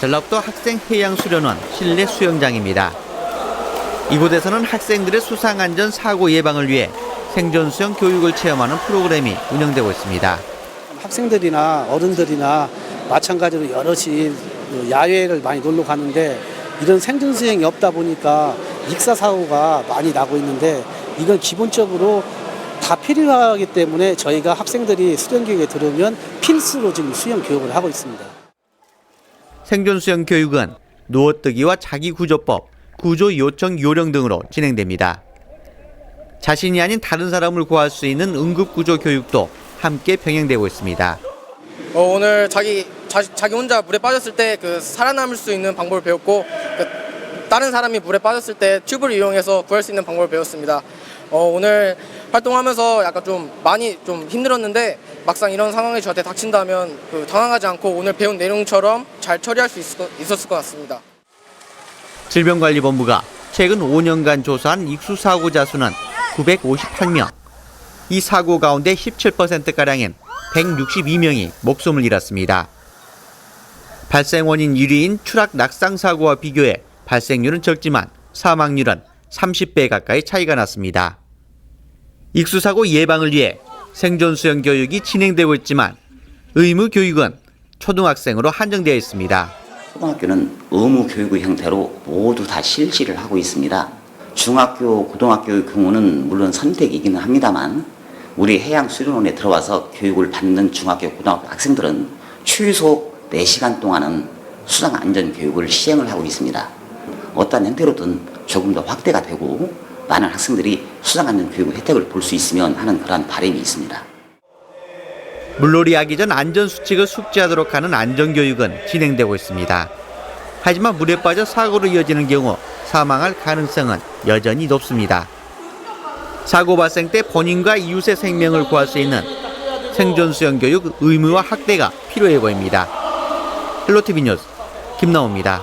전라북도 학생 해양 수련원 실내 수영장입니다. 이곳에서는 학생들의 수상 안전 사고 예방을 위해 생존 수영 교육을 체험하는 프로그램이 운영되고 있습니다. 학생들이나 어른들이나 마찬가지로 여럿이 그 야외를 많이 놀러 가는데 이런 생존 수행이 없다 보니까 익사 사고가 많이 나고 있는데 이건 기본적으로 다 필요하기 때문에 저희가 학생들이 수련 교육에 들어오면 필수로 지금 수영 교육을 하고 있습니다. 생존 수영 교육은 누워뜨기와 자기구조법, 구조 요청 요령 등으로 진행됩니다. 자신이 아닌 다른 사람을 구할 수 있는 응급구조 교육도 함께 병행되고 있습니다. 어, 오늘 자기 자, 자기 혼자 물에 빠졌을 때 그 살아남을 수 있는 방법을 배웠고 그 다른 사람이 물에 빠졌을 때 튜브를 이용해서 구할 수 있는 방법을 배웠습니다. 어, 오늘 활동하면서 약간 좀 많이 좀 힘들었는데 막상 이런 상황이 저한테 닥친다면 그 당황하지 않고 오늘 배운 내용처럼 잘 처리할 수 있었을 것 같습니다. 질병관리본부가 최근 5년간 조사한 익수 사고자 수는 958명. 이 사고 가운데 17%가량인 162명이 목숨을 잃었습니다. 발생 원인 1위인 추락 낙상 사고와 비교해 발생률은 적지만 사망률은 30배 가까이 차이가 났습니다. 익수사고 예방을 위해 생존 수영 교육이 진행되고 있지만 의무 교육은 초등학생으로 한정되어 있습니다. 초등학교는 의무 교육의 형태로 모두 다 실시를 하고 있습니다. 중학교, 고등학교의 경우는 물론 선택이기는 합니다만 우리 해양수련원에 들어와서 교육을 받는 중학교, 고등학교 학생들은 최소 4시간 동안은 수상 안전 교육을 시행을 하고 있습니다. 어떤 형태로든 조금 더 확대가 되고 많은 학생들이 수상 안전 교육 혜택을 볼 수 있으면 하는 그러한 바람이 있습니다. 물놀이 하기 전 안전수칙을 숙지하도록 하는 안전교육은 진행되고 있습니다. 하지만 물에 빠져 사고로 이어지는 경우 사망할 가능성은 여전히 높습니다. 사고 발생 때 본인과 이웃의 생명을 구할 수 있는 생존 수영 교육 의무화 확대가 필요해 보입니다. 헬로티비 뉴스 김나옵니다.